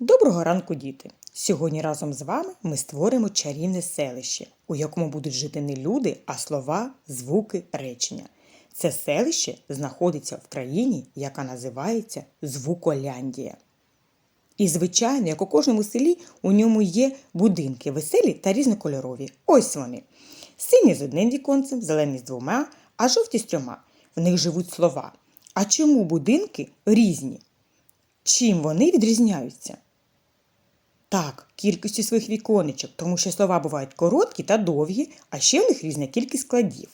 Доброго ранку, діти! Сьогодні разом з вами ми створимо чарівне селище, у якому будуть жити не люди, а слова, звуки, речення. Це селище знаходиться в країні, яка називається Звуколяндія. І, звичайно, як у кожному селі, у ньому є будинки веселі та різнокольорові. Ось вони. Сині з одним віконцем, зелені з двома, а жовті з трьома. В них живуть слова. А чому будинки різні? Чим вони відрізняються? Так, кількістю своїх віконечок, тому що слова бувають короткі та довгі, а ще в них різна кількість складів.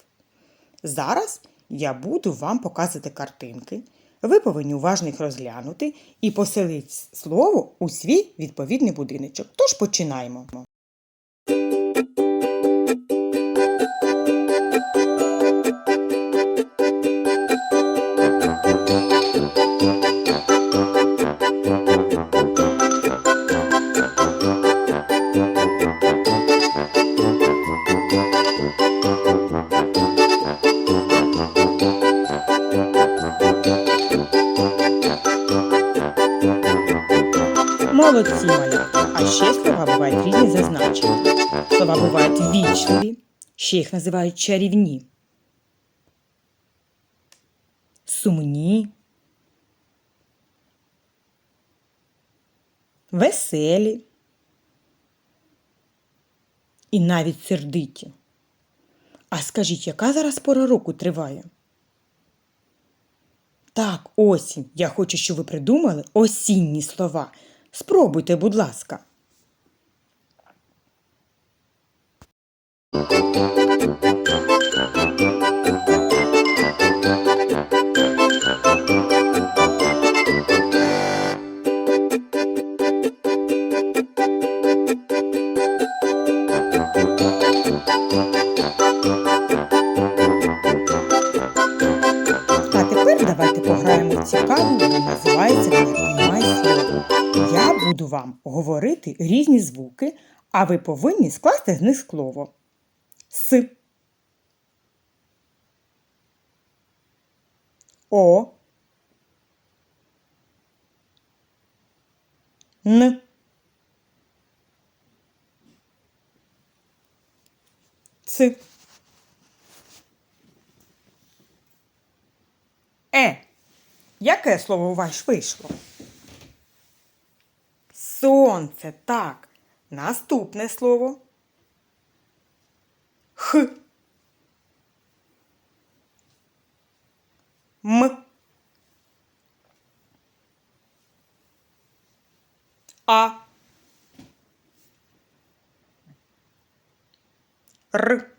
Зараз я буду вам показувати картинки. Ви повинні уважно їх розглянути і поселити слово у свій відповідний будиночок. Тож починаємо. Молодці малята. А ще слова бувають різні за. Слова бувають вічливі, ще їх називають чарівні. Сумні. Веселі. І навіть сердиті. А скажіть, яка зараз пора року триває? Так, осінь. Я хочу, щоб ви придумали осінні слова. Спробуйте, будь ласка. А тепер давайте пограємо в цікаву, називається «Знай слово». Буду вам говорити різні звуки, а ви повинні скласти з них слово. С. О. Н. Ц. Е. Яке слово у вас вийшло? Сонце, так. Наступне слово. Х. М. А. Р.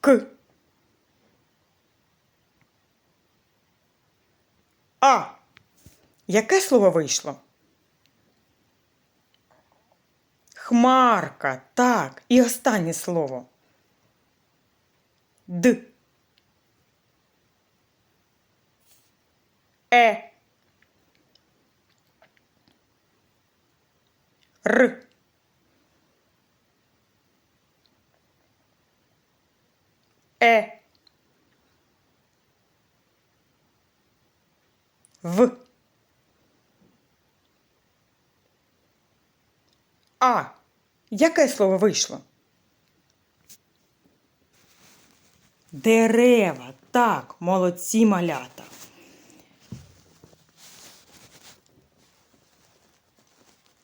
К. А. Яке слово вийшло? Хмарка. Так. І останнє слово. Д. Е. Р. Е. В. А. Яке слово вийшло? Дерева. Так, молодці малята.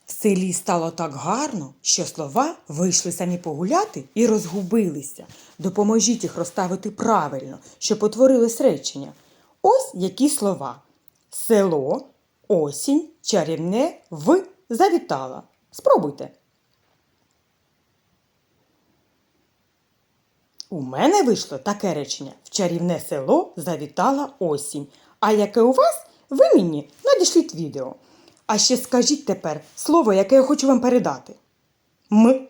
В селі стало так гарно, що слова вийшли самі погуляти і розгубилися. Допоможіть їх розставити правильно, щоб утворилось речення. Ось які слова: село, осінь, чарівне, в завітала. Спробуйте. У мене вийшло таке речення: в чарівне село завітала осінь. А яке у вас, ви мені надішліть відео. А ще скажіть тепер слово, яке я хочу вам передати. М.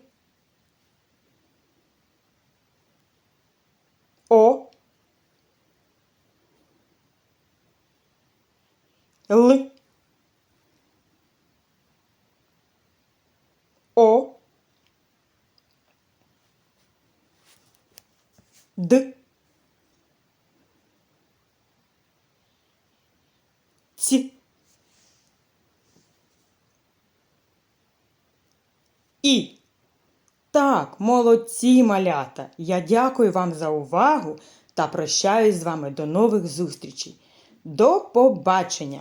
О. Л. Д. Ц. І. Так, молодці малята! Я дякую вам за увагу та прощаюсь з вами до нових зустрічей. До побачення!